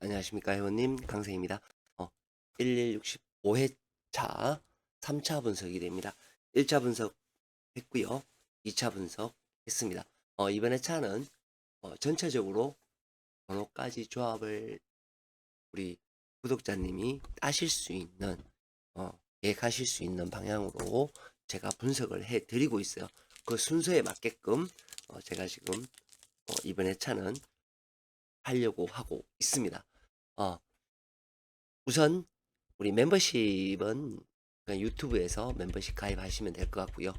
안녕하십니까 회원님 강생입니다. 어, 1165회차 3차 분석이 됩니다. 1차 분석 했고요. 2차 분석 했습니다. 어, 이번 회차는 어, 전체적으로 번호까지 조합을 우리 구독자님이 따실 수 있는 어, 계획하실 수 있는 방향으로 제가 분석을 해 드리고 있어요. 그 순서에 맞게끔 어, 제가 지금 어, 이번 회차는 하려고 하고 있습니다. 어, 우선 우리 멤버십은 유튜브에서 멤버십 가입하시면 될 것 같고요.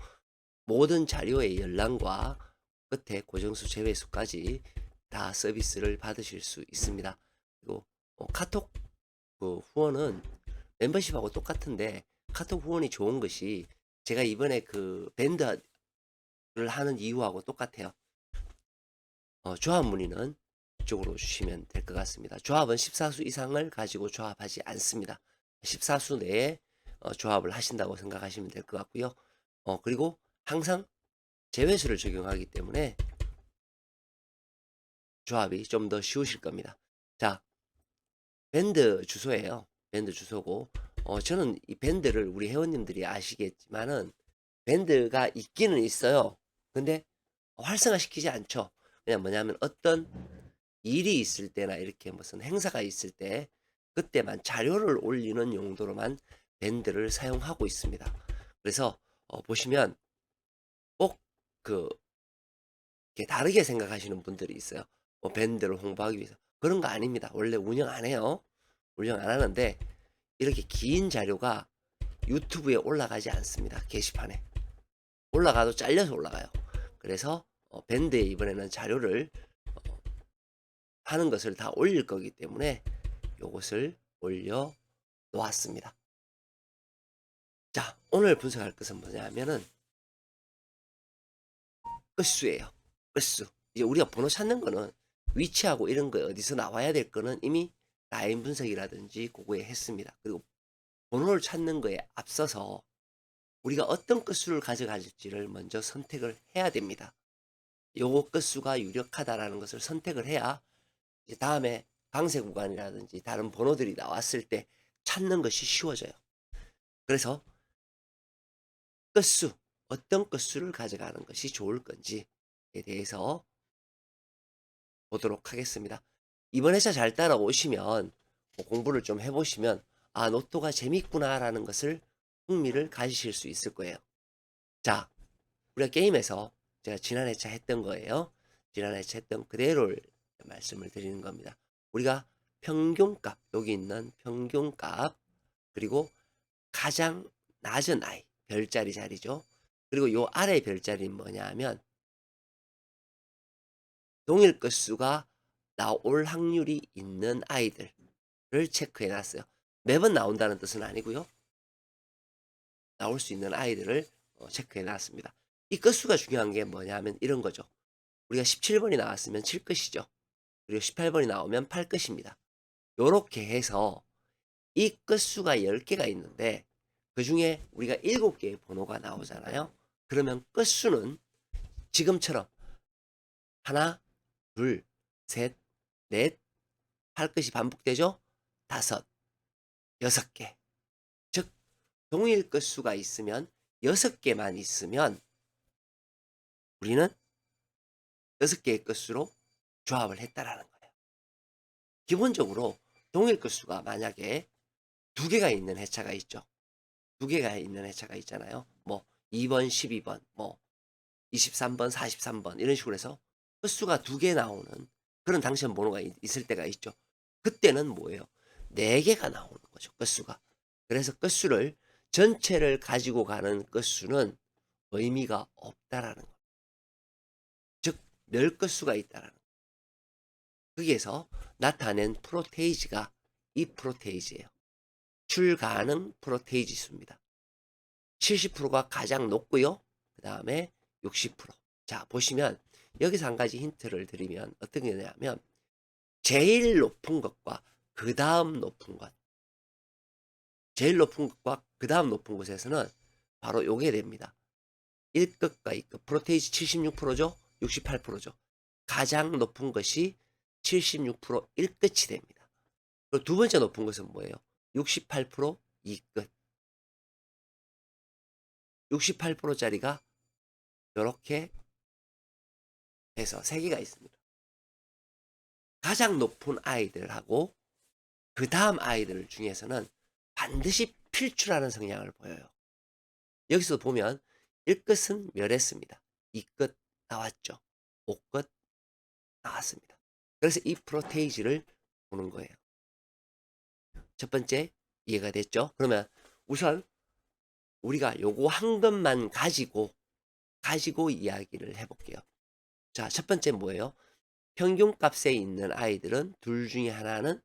모든 자료의 열람과 끝에 고정수 제외수까지 다 서비스를 받으실 수 있습니다. 그리고 어, 카톡 그 후원은 멤버십하고 똑같은데 카톡 후원이 좋은 것이 제가 이번에 그 밴드를 하는 이유하고 똑같아요. 어, 조합 문의는 이쪽으로 주시면 될 것 같습니다. 조합은 14수 이상을 가지고 조합하지 않습니다. 14수 내에 어, 조합을 하신다고 생각하시면 될 것 같고요. 어, 그리고 항상 제외수를 적용하기 때문에 조합이 좀 더 쉬우실 겁니다. 자, 밴드 주소예요. 밴드 주소고, 어, 저는 이 밴드를 우리 회원님들이 아시겠지만은 밴드가 있기는 있어요. 근데 활성화시키지 않죠. 그냥 뭐냐면 어떤 일이 있을 때나 이렇게 무슨 행사가 있을 때 그때만 자료를 올리는 용도로만 밴드를 사용하고 있습니다. 그래서 어, 보시면 꼭그 다르게 생각하시는 분들이 있어요. 뭐 밴드를 홍보하기 위해서 그런 거 아닙니다. 원래 운영 안 해요. 운영 안 하는데 이렇게 긴 자료가 유튜브에 올라가지 않습니다. 게시판에 올라가도 잘려서 올라가요. 그래서 어, 밴드에 이번에는 자료를 어, 하는 것을 다 올릴 거기 때문에 요것을 올려 놓았습니다. 자, 오늘 분석할 것은 뭐냐면은 끝수예요. 끝수. 이제 우리가 번호 찾는 거는 위치하고 이런 거 어디서 나와야 될 거는 이미 라인 분석이라든지 그거에 했습니다. 그리고 번호를 찾는 거에 앞서서 우리가 어떤 끝수를 가져갈지를 먼저 선택을 해야 됩니다. 요거 끝수가 유력하다라는 것을 선택을 해야 다음에 강세 구간이라든지 다른 번호들이 나왔을 때 찾는 것이 쉬워져요. 그래서 끝수, 어떤 끝수를 가져가는 것이 좋을 건지에 대해서 보도록 하겠습니다. 이번 회차 잘 따라오시면 뭐 공부를 좀 해보시면 아 노트가 재밌구나라는 것을 흥미를 가지실 수 있을 거예요. 자, 우리가 게임에서 제가 지난 회차 했던 거예요. 지난 회차 했던 그대로를 말씀을 드리는 겁니다. 우리가 평균값, 여기 있는 평균값, 그리고 가장 낮은 아이, 별자리 자리죠. 그리고 요 아래 별자리는 뭐냐 하면 동일 끝수가 나올 확률이 있는 아이들을 체크해 놨어요. 매번 나온다는 뜻은 아니고요. 나올 수 있는 아이들을 어, 체크해 놨습니다. 이 끝수가 중요한 게 뭐냐면 이런 거죠. 우리가 17번이 나왔으면 7끝이죠. 그리고 18번이 나오면 8끝입니다. 요렇게 해서 이 끝수가 10개가 있는데 그 중에 우리가 7개의 번호가 나오잖아요. 그러면 끝수는 지금처럼 하나, 둘, 셋, 넷, 할 것이 반복되죠? 다섯, 여섯 개. 즉, 동일 끝수가 있으면 여섯 개만 있으면 우리는 여섯 개의 끝수로 조합을 했다라는 거예요. 기본적으로 동일 끝수가 만약에 두 개가 있는 해차가 있죠. 두 개가 있는 해차가 있잖아요. 뭐 2번, 12번, 뭐 23번, 43번 이런 식으로 해서 끝수가 두 개 나오는 그런 당시엔 번호가 있- 있을 때가 있죠. 그때는 뭐예요? 네 개가 나오는 거죠. 끝수가. 그래서 끝수를 전체를 가지고 가는 끝수는 의미가 없다라는 거. 즉, 멸 끝수가 있다라는 거. 거 기에서 나타낸 프로테이지가 이 프로테이지예요. 출가능 프로테이지 수입니다. 70%가 가장 높고요. 그 다음에 60%. 자, 보시면 여기서 한 가지 힌트를 드리면 어떤 게 되냐면 제일 높은 것과 그 다음 높은 것 제일 높은 것과 그 다음 높은 곳에서는 바로 요게 됩니다. 1끝과 2끝 프로테이지 76%죠 68%죠 가장 높은 것이 76% 1끝이 됩니다. 그리고 두 번째 높은 것은 뭐예요? 68% 이끝. 68%짜리가 요렇게 해서 세 개가 있습니다. 가장 높은 아이들하고 그 다음 아이들 중에서는 반드시 필출하는 성향을 보여요. 여기서 보면 1끝은 멸했습니다. 2끝 나왔죠. 5끝 나왔습니다. 그래서 이 프로테이지를 보는 거예요. 첫 번째 이해가 됐죠? 그러면 우선 우리가 요거 한 것만 가지고 가지고 이야기를 해볼게요. 자, 첫 번째 뭐예요? 평균 값에 있는 아이들은 둘 중에 하나는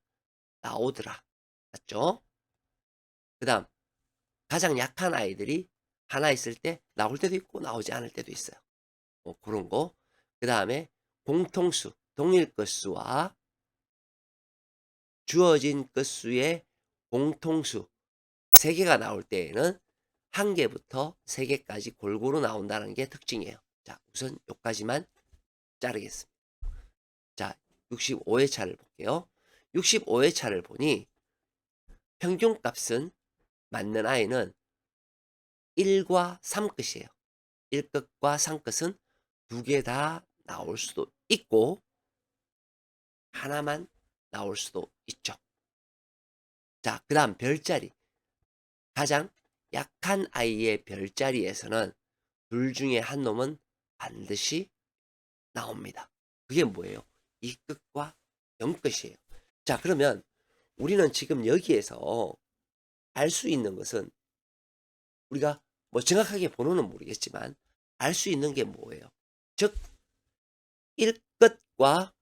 나오더라. 맞죠? 그 다음, 가장 약한 아이들이 하나 있을 때 나올 때도 있고 나오지 않을 때도 있어요. 뭐 그런 거. 그 다음에 공통수, 동일 끝수와 주어진 끝수의 공통수 세 개가 나올 때에는 한 개부터 세 개까지 골고루 나온다는 게 특징이에요. 자, 우선 여기까지만 자르겠습니다. 자, 65회 차를 볼게요. 65회 차를 보니 평균 값은 맞는 아이는 1과 3끝이에요. 1끝과 3끝은 두 개 다 나올 수도 있고 하나만 나올 수도 있죠. 자, 그 다음 별자리. 가장 약한 아이의 별자리에서는 둘 중에 한 놈은 반드시 나옵니다. 그게 뭐예요? 이 끝과 영 끝이에요. 자, 그러면 우리는 지금 여기에서 알 수 있는 것은 우리가 뭐 정확하게 번호는 모르겠지만 알 수 있는 게 뭐예요? 즉 1끝과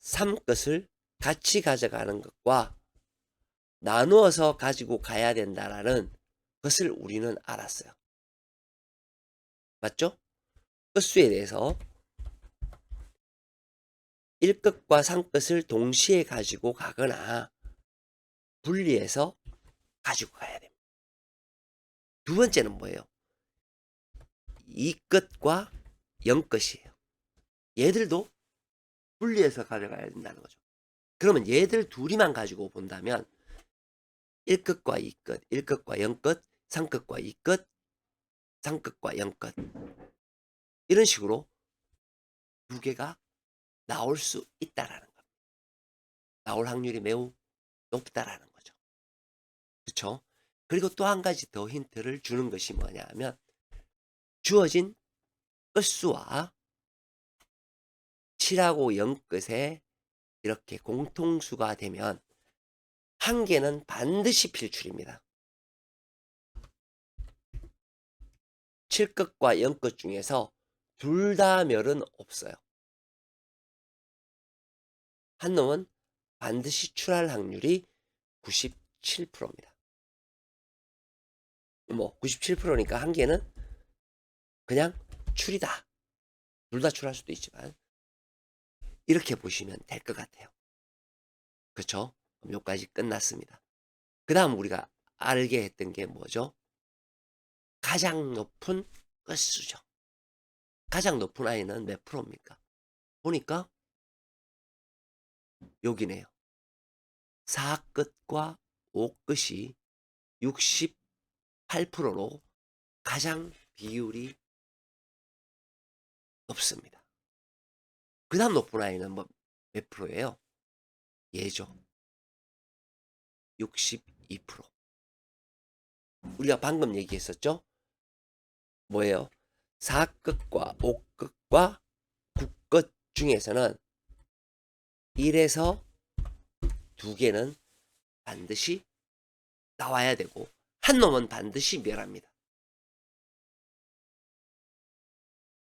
3끝을 같이 가져가는 것과 나누어서 가지고 가야 된다라는 것을 우리는 알았어요. 맞죠? 끝수에 대해서 1끝과 3끝을 동시에 가지고 가거나 분리해서 가지고 가야 됩니다. 두 번째는 뭐예요? 2끝과 0끝이에요. 얘들도 분리해서 가져가야 된다는 거죠. 그러면 얘들 둘이만 가지고 본다면 1끝과 2끝, 1끝과 0끝, 3끝과 2끝, 3끝과 0끝 이런 식으로 두 개가 나올 수 있다라는 겁니다. 나올 확률이 매우 높다라는 거죠. 그렇죠? 그리고 또 한 가지 더 힌트를 주는 것이 뭐냐 하면 주어진 끝수와 7하고 0끝에 이렇게 공통수가 되면 한 개는 반드시 필출입니다. 7끝과 0끝 중에서 둘 다 멸은 없어요. 한 놈은 반드시 출할 확률이 97%입니다. 뭐 97%니까 한 개는 그냥 출이다. 둘 다 출할 수도 있지만 이렇게 보시면 될 것 같아요. 그렇죠? 여기까지 끝났습니다. 그 다음 우리가 알게 했던 게 뭐죠? 가장 높은 끝수죠. 가장 높은 아이는 몇 프로입니까? 보니까 여기네요. 4끝과 5끝이 68%로 가장 비율이 높습니다. 그 다음 높은 아이는 뭐 몇 프로예요? 예죠. 62%. 우리가 방금 얘기했었죠? 뭐예요? 4끝과 5끝과 9끝 중에서는 1에서 2개는 반드시 나와야 되고 한 놈은 반드시 멸합니다.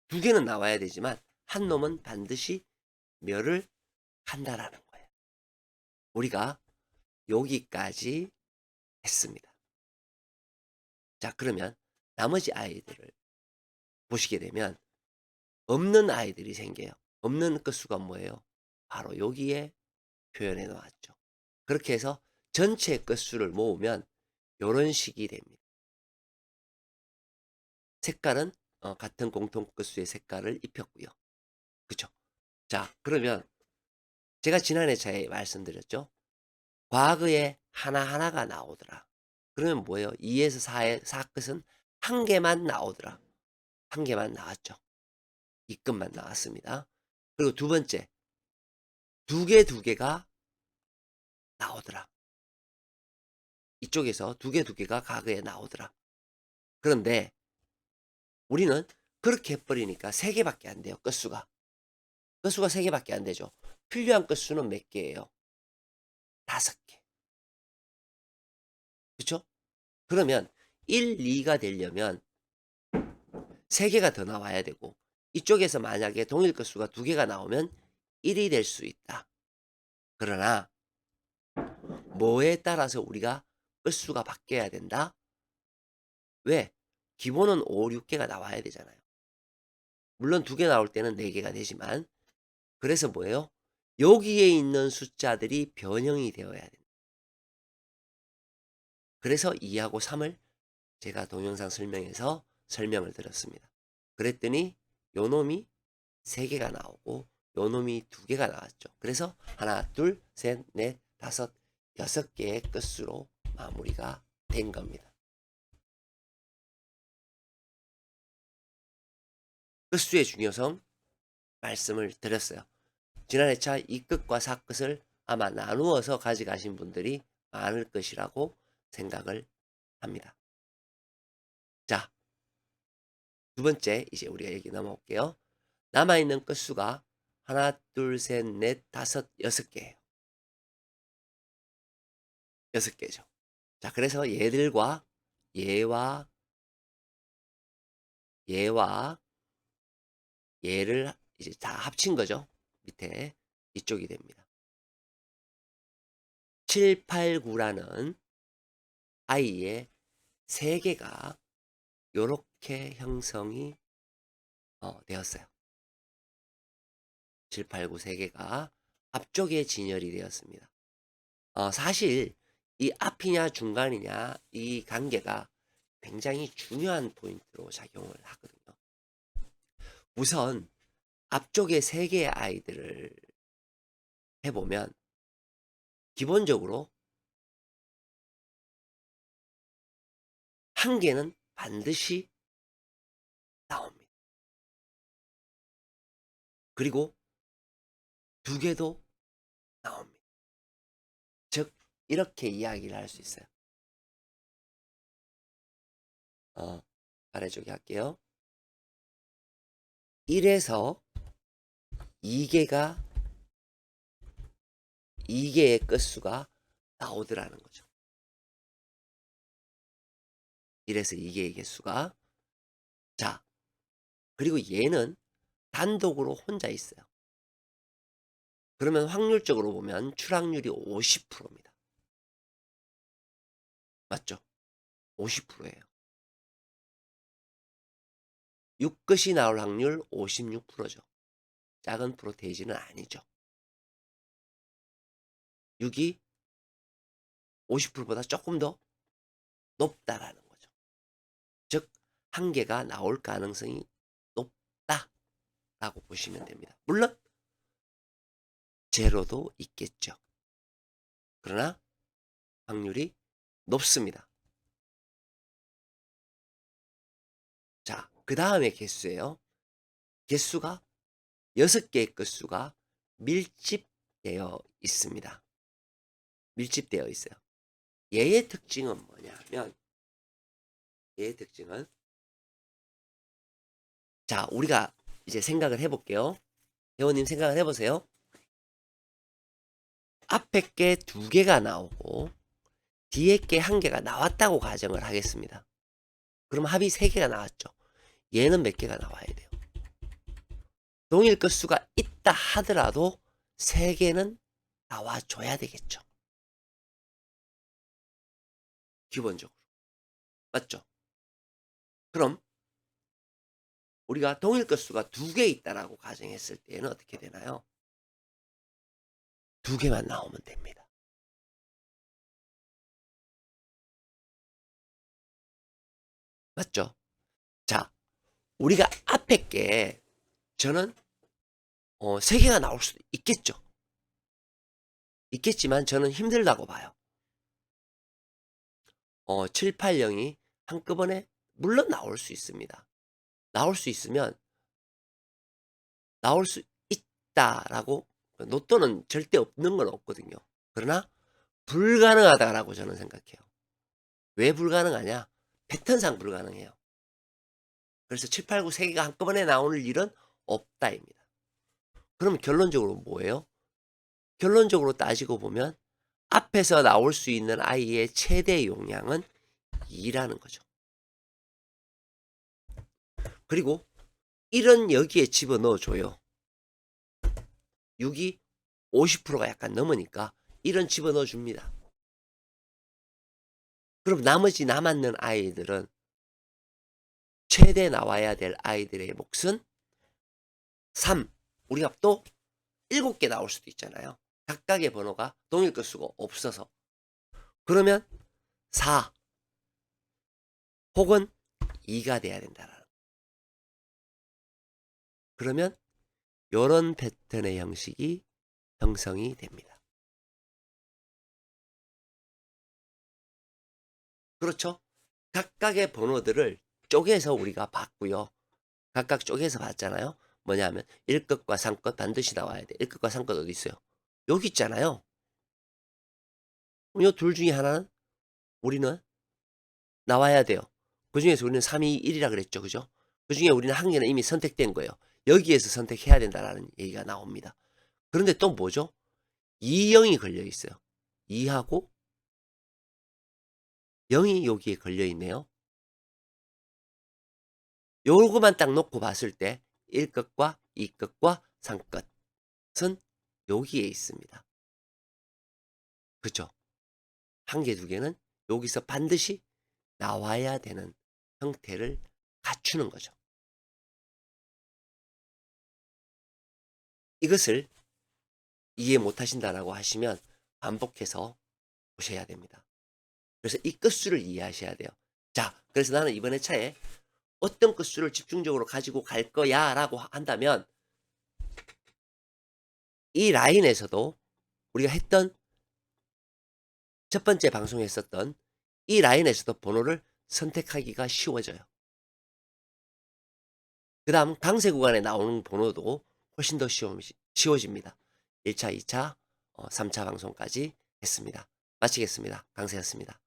두 개는 나와야 되지만 한 놈은 반드시 멸을 한다라는 거예요. 우리가 여기까지 했습니다. 자, 그러면 나머지 아이들을 보시게 되면 없는 아이들이 생겨요. 없는 끝수가 뭐예요? 바로 여기에 표현해 놓았죠. 그렇게 해서 전체 끝수를 모으면 이런 식이 됩니다. 색깔은 어, 같은 공통 끝수의 색깔을 입혔고요. 그쵸? 자, 그러면 제가 지난해 차에 말씀드렸죠. 과거에 하나하나가 나오더라. 그러면 뭐예요? 2에서 4의 4 끝은 한 개만 나오더라. 한 개만 나왔죠. 이 끝만 나왔습니다. 그리고 두 번째, 두 개, 두 개가 나오더라. 이쪽에서 두 개, 두 개가 과거에 나오더라. 그런데 우리는 그렇게 해버리니까 세 개밖에 안 돼요. 끝수가. 끝수가 세 개밖에 안 되죠. 필요한 끝수는 몇 개예요? 다섯 개. 그쵸? 그러면 1, 2가 되려면 세 개가 더 나와야 되고 이쪽에서 만약에 동일 끝수가 두 개가 나오면 1이 될 수 있다. 그러나 뭐에 따라서 우리가 끝수가 바뀌어야 된다? 왜? 기본은 5, 6개가 나와야 되잖아요. 물론 두 개 나올 때는 네 개가 되지만 그래서 뭐예요? 여기에 있는 숫자들이 변형이 되어야 된다. 그래서 2하고 3을 제가 동영상 설명에서 설명을 드렸습니다. 그랬더니 요 놈이 3개가 나오고 요 놈이 2개가 나왔죠. 그래서 하나, 둘, 셋, 넷, 다섯, 여섯 개의 끝수로 마무리가 된 겁니다. 끝수의 중요성 말씀을 드렸어요. 지난 회차 이 끝과 사 끝을 아마 나누어서 가져가신 분들이 많을 것이라고 생각을 합니다. 자, 두 번째 이제 우리가 얘기 넘어올게요. 남아있는 끝수가 하나, 둘, 셋, 넷, 다섯, 여섯 개예요. 여섯 개죠. 자, 그래서 얘들과 얘와 얘와 얘를 이제 다 합친 거죠. 밑에 이쪽이 됩니다. 7, 8, 9라는 아이의 세 개가 이렇게 형성이 어, 되었어요. 7, 8, 9 세 개가 앞쪽에 진열이 되었습니다. 어, 사실 이 앞이냐 중간이냐 이 관계가 굉장히 중요한 포인트로 작용을 하거든요. 우선 앞쪽에 세 개의 아이들을 해보면 기본적으로 한 개는 반드시 나옵니다. 그리고 두 개도 나옵니다. 즉 이렇게 이야기를 할 수 있어요. 어, 아래쪽에 할게요. 1에서 2개가 2개의 끝수가 나오더라는 거죠. 1에서 2개의 개수가 자 그리고 얘는 단독으로 혼자 있어요. 그러면 확률적으로 보면 출항률이 50%입니다. 맞죠? 50%예요. 6끝이 나올 확률 56%죠. 작은 프로테이지는 아니죠. 6이 50%보다 조금 더 높다라는 거죠. 즉, 한 개가 나올 가능성이 높다라고 보시면 됩니다. 물론, 제로도 있겠죠. 그러나, 확률이 높습니다. 자, 그 다음에 개수예요. 개수가 6개의 끝수가 밀집되어 있습니다. 밀집되어 있어요. 얘의 특징은 뭐냐면 얘의 특징은 자 우리가 이제 생각을 해볼게요. 회원님 생각을 해보세요. 앞에 게 두 개가 나오고 뒤에 게 한 개가 나왔다고 가정을 하겠습니다. 그럼 합이 세 개가 나왔죠. 얘는 몇 개가 나와야 돼요. 동일 끝수가 있다 하더라도 세 개는 나와줘야 되겠죠. 기본적으로. 맞죠? 그럼 우리가 동일 끝수가 두 개 있다라고 가정했을 때는 어떻게 되나요? 두 개만 나오면 됩니다. 맞죠? 자, 우리가 앞에 게 저는 어, 세 개가 나올 수도 있겠죠. 있겠지만 저는 힘들다고 봐요. 어, 780이 한꺼번에 물론 나올 수 있습니다. 나올 수 있으면 나올 수 있다라고 로또는 절대 없는 건 없거든요. 그러나 불가능하다라고 저는 생각해요. 왜 불가능하냐? 패턴상 불가능해요. 그래서 7, 8, 9 세 개가 한꺼번에 나오는 일은 없다입니다. 그럼 결론적으로 뭐예요? 결론적으로 따지고 보면 앞에서 나올 수 있는 아이의 최대 용량은 2라는 거죠. 그리고 1은 여기에 집어넣어 줘요. 6이 50%가 약간 넘으니까 1은 집어넣어 줍니다. 그럼 나머지 남았는 아이들은 최대 나와야 될 아이들의 몫은 3. 우리가 또 7개 나올 수도 있잖아요. 각각의 번호가 동일 것수가 없어서. 그러면 4 혹은 2가 돼야 된다라는. 그러면 이런 패턴의 형식이 형성이 됩니다. 그렇죠? 각각의 번호들을 쪼개서 우리가 봤고요. 각각 쪼개서 봤잖아요. 뭐냐면 1끝과 3끝 반드시 나와야 돼. 1끝과 3끝 어디 있어요? 여기 있잖아요. 이 둘 중에 하나는 우리는 나와야 돼요. 그 중에서 우리는 3, 2, 1이라 그랬죠. 그죠? 그 중에 우리는 한 개는 이미 선택된 거예요. 여기에서 선택해야 된다라는 얘기가 나옵니다. 그런데 또 뭐죠? 2, 0이 걸려 있어요. 2하고 0이 여기에 걸려 있네요. 요거만 딱 놓고 봤을 때 1끝과 2끝과 3끝은 여기에 있습니다. 그죠? 한 개, 두 개는 여기서 반드시 나와야 되는 형태를 갖추는 거죠. 이것을 이해 못 하신다라고 하시면 반복해서 보셔야 됩니다. 그래서 이 끝수를 이해하셔야 돼요. 자, 그래서 나는 이번 회차에 어떤 끝수를 집중적으로 가지고 갈 거야 라고 한다면 이 라인에서도 우리가 했던 첫 번째 방송에 했었던 이 라인에서도 번호를 선택하기가 쉬워져요. 그 다음 강세 구간에 나오는 번호도 훨씬 더 쉬워, 쉬워집니다. 1차, 2차, 어, 3차 방송까지 했습니다. 마치겠습니다. 강세였습니다.